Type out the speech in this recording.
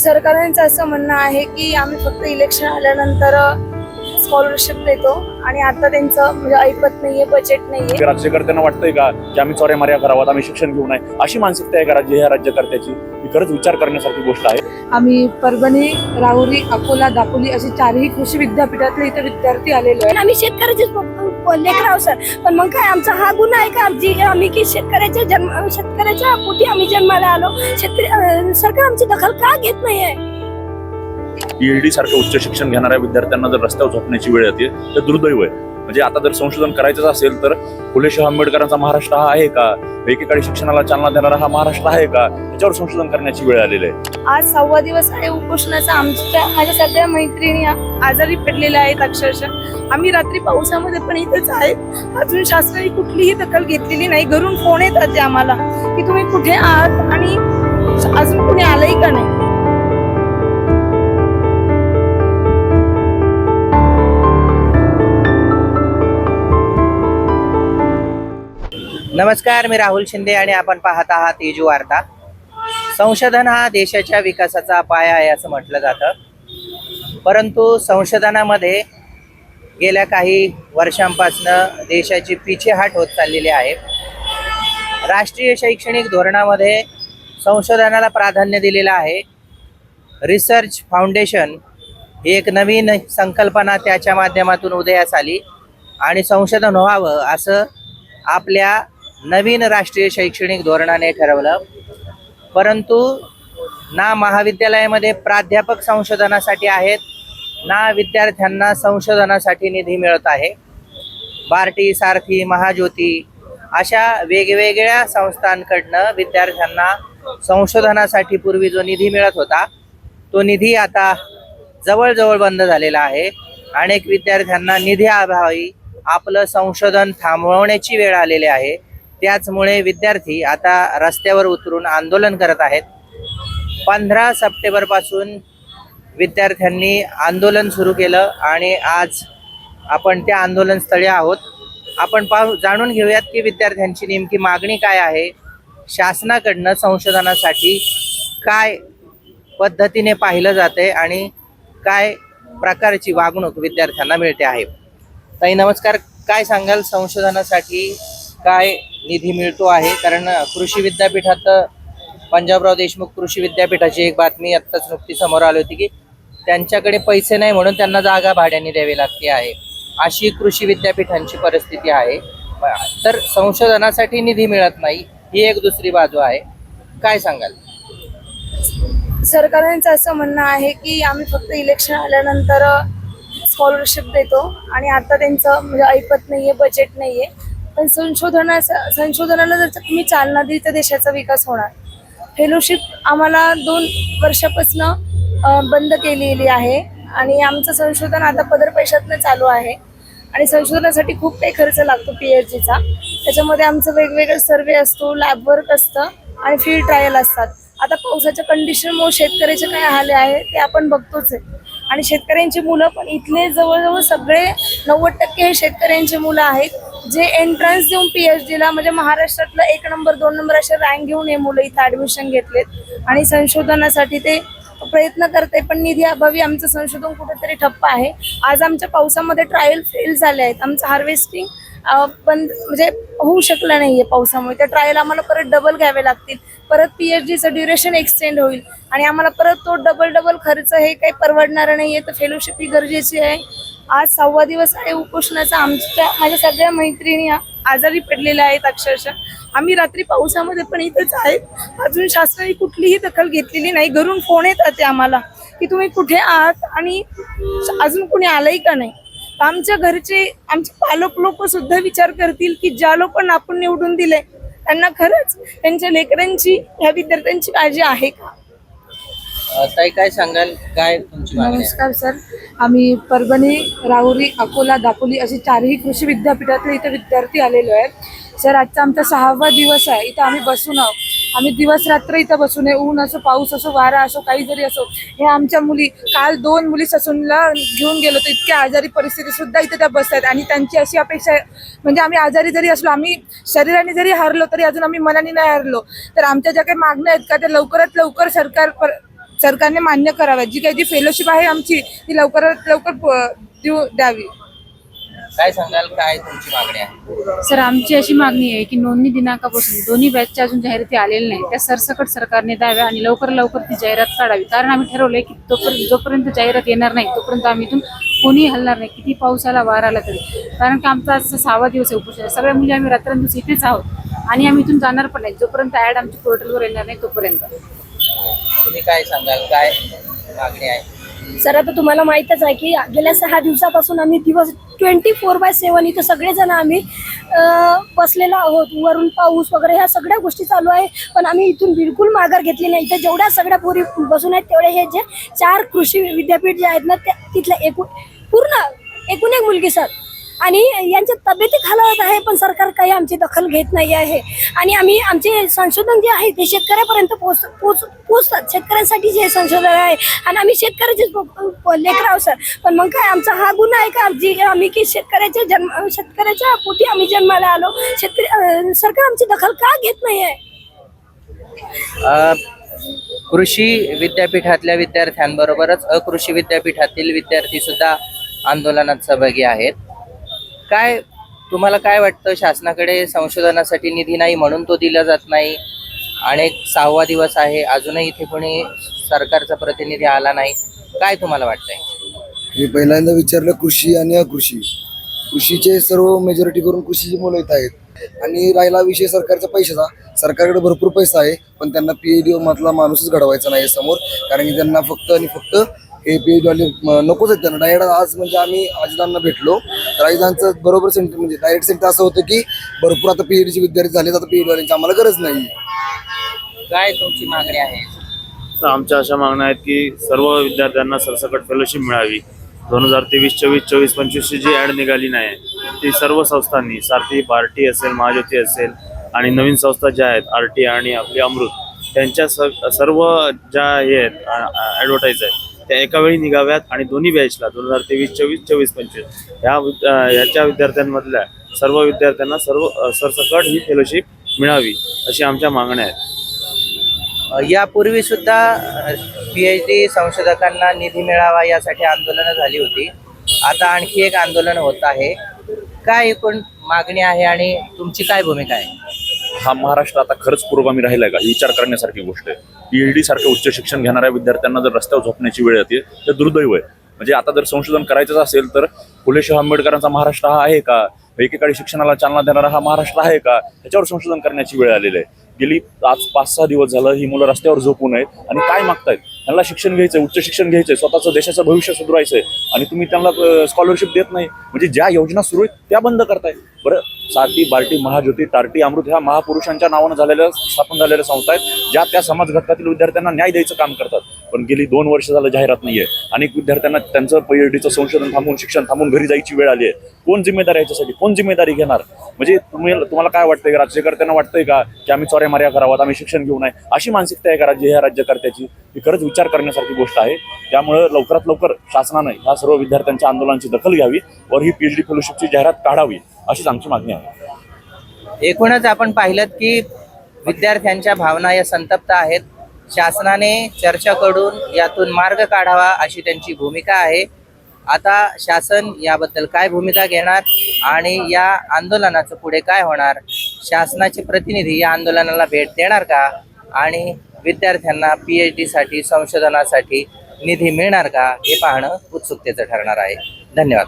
सरकारांचं असं म्हणणं आहे की आम्ही फक्त इलेक्शन आल्यानंतर स्कॉलरशिप देतो आणि आता त्यांचं म्हणजे ऐकत नाहीये बजेट नाहीये. राज्यकर्त्यांना वाटतंय का की आम्ही चोऱ्या मार्या करावात आम्ही शिक्षण घेऊ नये? अशी मानसिकता आहे का राज्य ह्या राज्यकर्त्याची? ही खरंच विचार करण्यासारखी गोष्ट आहे. आम्ही परभणी राहुरी अकोला दापोली असे चारही कृषी विद्यापीठातले इथे विद्यार्थी आलेलो आहे आम्ही शेतकऱ्याचेच लेकर सर. पण मग काय आमचा हा गुन्हा आहे का? जी आम्ही की शेतकऱ्याच्या जन्म शेतकऱ्याच्या पोटी आम्ही जन्माला आलो. शेतकरी अं, सरकार आमची दखल का घेत नाहीये? पीएचडी सारखं उच्च शिक्षण घेणाऱ्या विद्यार्थ्यांना जर रस्त्यावर झोपण्याची वेळ येते तर दुर्दैव आहे. म्हणजे आता जर संशोधन करायचंच असेल तर फुले शाह आंबेडकरांचा महाराष्ट्र हा आहे का? एकेकाळी शिक्षणाला चालना देणारा हा महाराष्ट्र आहे का? याच्यावर संशोधन करण्याची वेळ आलेली आहे. आज सहावा दिवस आहे उपोषणाचा आमच्या माझ्या सगळ्या मैत्रिणी आजारी पडलेल्या आहेत अक्षरशः. आम्ही रात्री पावसामध्ये पण इथेच आहेत. अजून शासनाने कुठलीही दखल घेतलेली नाही. घरून फोन येतात ते आम्हाला की तुम्ही कुठे आहात आणि अजून कुणी आलंय का नाही? नमस्कार मी राहुल शिंदे आणि आपण पाहत आहात तेजू वार्ता. संशोधन हा देशाच्या विकासाचा पाया आहे असं म्हटलं जातं. परंतु संशोधनामध्ये गेल्या काही वर्षांपासनं देशाची पिछेहाट होत चाललेली आहे. राष्ट्रीय शैक्षणिक धोरणामध्ये संशोधनाला प्राधान्य दिलेलं आहे. रिसर्च फाउंडेशन ही एक नवीन संकल्पना त्याच्या माध्यमातून उदयास आली आणि संशोधन व्हावं असं आपल्या नवीन राष्ट्रीय शैक्षणिक धोरणाने ठरवलं. परंतु ना महाविद्यालयामध्ये प्राध्यापक संशोधनासाठी आहेत ना विद्यार्थ्यांना संशोधनासाठी निधी मिळत आहे. बार्टी सारथी महाज्योती अशा वेगवेगळ्या संस्थांकडनं विद्यार्थ्यांना संशोधनासाठी पूर्वी जो निधी मिळत होता तो निधी आता जवळजवळ बंद झालेला आहे. अनेक विद्यार्थ्यांना निधी अभावी आपलं संशोधन थांबवण्याची वेळ आलेली आहे. त्याचमुळे विद्यार्थी आता रस्त्यावर उतरून आंदोलन करत आहेत. पंधरा सप्टेंबरपासून विद्यार्थ्यांनी आंदोलन सुरू केलं आणि आज आपण त्या आंदोलनस्थळी आहोत. आपण पाहू जाणून घेऊयात की विद्यार्थ्यांची नेमकी मागणी काय आहे. शासनाकडनं संशोधनासाठी काय पद्धतीने पाहिलं जाते आणि काय प्रकारची वागणूक विद्यार्थ्यांना मिळते आहे. ताई नमस्कार. काय सांगाल संशोधनासाठी? काय निधी मिळतो आहे? कारण कृषी विद्यापीठात पंजाबराव देशमुख कृषी विद्यापीठाची एक बातमी आत्ताच नुकती समोर आली होती की त्यांच्याकडे पैसे नाही म्हणून त्यांना जागा भाड्याने द्यावी लागते आहे. अशी कृषी विद्यापीठांची परिस्थिती आहे. तर संशोधनासाठी निधी मिळत नाही ही एक दुसरी बाजू आहे. काय सांगाल? सरकारांचं असं म्हणणं आहे की आम्ही फक्त इलेक्शन आल्यानंतर स्कॉलरशिप देतो आणि आता त्यांचं म्हणजे ऐकत नाहीये बजेट नाहीये. पण संशोधनाचा संशोधनाला जर तुम्ही चालना दिली तर देशाचा विकास होणार. फेलोशिप आम्हाला दोन वर्षापासनं बंद केलेली आहे. आणि आमचं संशोधन आता पदर पैशातनं चालू आहे. आणि संशोधनासाठी खूप काही खर्च लागतो पी एच डीचा त्याच्यामध्ये आमचं वेगवेगळं सर्वे असतो लॅब वर्क असतं आणि फील्ड ट्रायल असतात. आता पावसाच्या कंडिशनमुळे शेतकऱ्याचे काय हाले आहे ते आपण बघतोच आहे. आणि शेतकऱ्यांची मुलं पण इथले जवळजवळ सगळे नव्वद टक्के हे शेतकऱ्यांची मुलं आहेत. जे एंट्रन्स देऊन पी एच डीला म्हणजे महाराष्ट्रातलं एक नंबर दोन नंबर असे रँक घेऊन हे मुलं इथं ऍडमिशन घेतलेत. आणि संशोधनासाठी ते प्रयत्न करते पण निधी अभावी आमचं संशोधन कुठेतरी ठप्प आहे. आज आमच्या पावसामध्ये ट्रायल फेल झाले आहेत. आमचं हार्वेस्टिंग बंद म्हणजे होऊ शकलं नाहीये पावसामुळे. त्या ट्रायल आम्हाला परत डबल घ्यावे लागतील. परत पी एच डीचं ड्युरेशन एक्सटेंड होईल. आणि आम्हाला परत तो डबल डबल खर्च हे काही परवडणार नाहीये. तर फेलोशिप ही गरजेची आहे. आज सहावा दिवस आहे उपोषणाचा. आमच्या माझ्या सगळ्या मैत्रिणी आजारी पडलेल्या आहेत अक्षरशः. आम्ही रात्री पावसामध्ये पण इथेच आहेत. अजून शासनाने कुठलीही दखल घेतलेली नाही. घरून फोन येतात ते आम्हाला की तुम्ही कुठे आहात आणि अजून कुणी आलंय का नाही? आमच्या घरचे आमचे पालक लोक सुद्धा विचार करतील की ज्या लोकांना आपण निवडून दिले त्यांना खरंच त्यांच्या लेकरांची ह्या विद्यार्थ्यांची काळजी आहे का? ताई काय सांगाल? काय तुमची मागणी आहे? नमस्कार सर. आम्ही परभणी राहुरी अकोला दापोली असे चारही कृषी विद्यापीठातले इथे विद्यार्थी आलेलो आहे. सर आजचा आमचा सहावा दिवस आहे. इथं आम्ही बसून आहोत. आम्ही दिवस रात्र इथं बसून आहे. ऊन असो पाऊस असो वारा असो काही जरी असो हे आमच्या मुली काल दोन मुली ससूनला घेऊन गेलो तर इतक्या आजारी परिस्थिती सुद्धा इथे त्या बसतात आणि त्यांची अशी अपेक्षा आहे. म्हणजे आम्ही आजारी जरी असलो आम्ही शरीराने जरी हरलो तरी अजून आम्ही मनाने नाही हरलो. तर आमच्या ज्या काही मागण्या आहेत का त्या लवकरात लवकर सरकार पर सरकारने मान्य कराव्या जी काही जी फेलोशिप आहे आमची ती लवकरात लवकर प- देऊ द्यावी. काय सांगाल काय तुमची मागणी आहे? सर आमची अशी मागणी आहे की नोंदणी दिनांकापासून दोन्ही बॅचच्या अजून जाहिराती आलेल्या नाही त्या सरसकट सरकारने द्याव्या आणि लवकर लवकर ती जाहिरात काढावी. कारण आम्ही ठरवलंय की तोपर्यंत जोपर्यंत जाहिरात येणार नाही तोपर्यंत आम्ही इथून कोणीही हलणार नाही किती पाऊस आला वार आला तरी. कारण की आमचा आज सहावा दिवस आहे उपोषण सगळ्या मुली आम्ही रात्रंदिवस इथेच आहोत आणि आम्ही इथून जाणार पण नाही. जोपर्यंत ऍड आमची पोर्टलवर येणार नाही तोपर्यंत. तुम्ही काय सांगाल? काय मागणी आहे? सर आता तुम्हाला माहीतच आहे की गेल्या सहा दिवसापासून आम्ही दिवस ट्वेंटी फोर बाय सेवन इथं सगळेजण आम्ही बसलेलो आहोत. वरून पाऊस वगैरे ह्या सगळ्या गोष्टी चालू आहे. पण आम्ही इथून बिलकुल माघार घेतली नाही. इथं जेवढ्या सगळ्या पोरी बसून आहेत तेवढे हे जे चार कृषी विद्यापीठ जे आहेत ना त्या तिथल्या एकूण पूर्ण एकूण एक मुलगी सर. आणि यांच्या तब्येती खालावत आहे पण सरकार काही आमची दखल घेत नाही आहे. आणि आम्ही आमचे संशोधन जे आहे ते शेतकऱ्यापर्यंत पोच पोच पोचतात शेतकऱ्यांसाठी जे संशोधन आहे आणि आम्ही शेतकऱ्याचेच लेकर आहोत सर. पण मग काय आमचा हा गुन्हा आहे का? जी आम्ही की शेतकऱ्याच्या जन्म शेतकऱ्याच्या पोटी आम्ही जन्माला आलो. शेतकरी सरकार आमची दखल का घेत नाही आहे? कृषी विद्यापीठातल्या विद्यार्थ्यांबरोबरच अकृषी विद्यापीठातील विद्यार्थी सुद्धा आंदोलनात सहभागी आहेत. काय तुम्हाला काय वाटतं? शासनाकडे संशोधनासाठी निधी नाही म्हणून तो दिला जात नाही. अनेक सहावा दिवस आहे. अजूनही इथे कोणी सरकारचा प्रतिनिधी आला नाही. काय तुम्हाला वाटतंय? मी पहिल्यांदा विचारलं कृषी आणि अकृषी. कृषीचे सर्व मेजॉरिटी करून कृषीची मुलं येत आहेत. आणि राहिला विषय सरकारचा पैशाचा. सरकारकडे भरपूर पैसा आहे पण त्यांना पीएचडी मधला माणूसच घडवायचा नाही समोर. कारण की त्यांना फक्त आणि फक्त हे पीएचडी वाले म- नकोच आहेत त्यांना. डायरेक्ट आज म्हणजे आम्ही आजदांना भेटलो. तर आजदांचं बरोबर सेंटर म्हणजे डायरेक्ट सेंटर असं होतं की भरपूर आता पीएचडीचे विद्यार्थी झाले आता पीएचडी वाल्यांची आम्हाला गरज नाही काय तुमची मागणी आहे? तर आमच्या अशा मागण्या आहेत की सर्व विद्यार्थ्यांना सरसकट फेलोशिप मिळावी. दोन हजार तेवीस चोवीस चोवीस पंचवीसची जी ॲड निघाली नाही ती सर्व संस्थांनी सारथी भारती असेल महाज्योती असेल आणि नवीन संस्था ज्या आहेत आर टी आणि आपली अमृत त्यांच्या सर्व ज्या हे आहेत ॲडव्हर्टाईज आहेत त्या एका वेळी निघाव्यात आणि दोन्ही बॅचला दोन हजार तेवीस चोवीस चोवीस पंचवीस ह्या ह्याच्या विद्यार्थ्यांमधल्या सर्व विद्यार्थ्यांना सर्व सरसकट ही फेलोशिप मिळावी अशी आमच्या मागण्या आहेत. यापूर्वी सुद्धा पी एच डी संशोधकांना निधी मिळावा यासाठी आंदोलनं झाली होती. आता आणखी एक आंदोलन होत आहे. काय एकूण मागणी आहे आणि तुमची काय भूमिका आहे? हा महाराष्ट्र आता खरंच पुरोगामी राहिलाय का? ही विचार करण्यासारखी गोष्ट आहे. पीएचडी सारखं उच्च शिक्षण घेणाऱ्या विद्यार्थ्यांना जर रस्त्यावर झोपण्याची वेळ येते तर दुर्दैव आहे. म्हणजे आता जर संशोधन करायचंच असेल तर फुले शाह आंबेडकरांचा महाराष्ट्र हा आहे का? एकेकाळी शिक्षणाला चालना देणारा हा महाराष्ट्र आहे का? याच्यावर संशोधन करण्याची वेळ आलेली आहे. गेली आज पाच सहा दिवस झालं ही मुलं रस्त्यावर झोपून आहेत आणि काय मागतायत? त्यांना शिक्षण घ्यायचंय उच्च शिक्षण घ्यायचंय स्वतःचं देशाचं भविष्य सुधारायचंय. आणि तुम्ही त्यांना स्कॉलरशिप देत नाही. म्हणजे ज्या योजना सुरू आहेत त्या बंद करताय बरं सारथी बार्टी महाज्योती तारटी अमृत ह्या महापुरुषांच्या नावानं झालेल्या स्थापन झालेल्या संस्था आहेत ज्या त्या समाज घटकातील विद्यार्थ्यांना न्याय द्यायचं काम करतात. पण गेली दोन वर्ष झालं जाहिरात नाहीये. अनेक विद्यार्थ्यांना त्यांचं पीएचडीचं संशोधन थांबून शिक्षण थांबून घरी जायची वेळ आली आहे. कोण जिम्मेदार याच्यासाठी? कोण जिम्मेदारी घेणार? म्हणजे तुम्ही तुम्हाला काय वाटतंय? राज्यकर्त्यांना वाटतंय का की आम्ही चोऱ्या मार्या करावात आम्ही शिक्षण घेऊ नये? अशी मानसिकता आहे का राज्य ह्या राज्यकर्त्याची? ही खरंच विचार करण्यासारखी गोष्ट आहे. त्यामुळे लवकरात लवकर शासनानं ह्या सर्व विद्यार्थ्यांच्या आंदोलनाची दखल घ्यावी वर ही पीएचडी फेलोशिपची जाहिरात काढावी. अशीच आमची मागणी आहे. एकूणच आपण पाहिलं की विद्यार्थ्यांच्या भावना या संतप्त आहेत. शासनाने चर्चा करून यातून मार्ग काढावा अशी त्यांची भूमिका आहे. आता शासन याबद्दल काय भूमिका घेणार आणि या आंदोलनाचं पुढे काय होणार? शासनाचे प्रतिनिधी या आंदोलनाला भेट देणार का? आणि विद्यार्थ्यांना पी एच डीसाठी संशोधनासाठी निधी मिळणार का? हे पाहणं उत्सुकतेचं ठरणार आहे. धन्यवाद.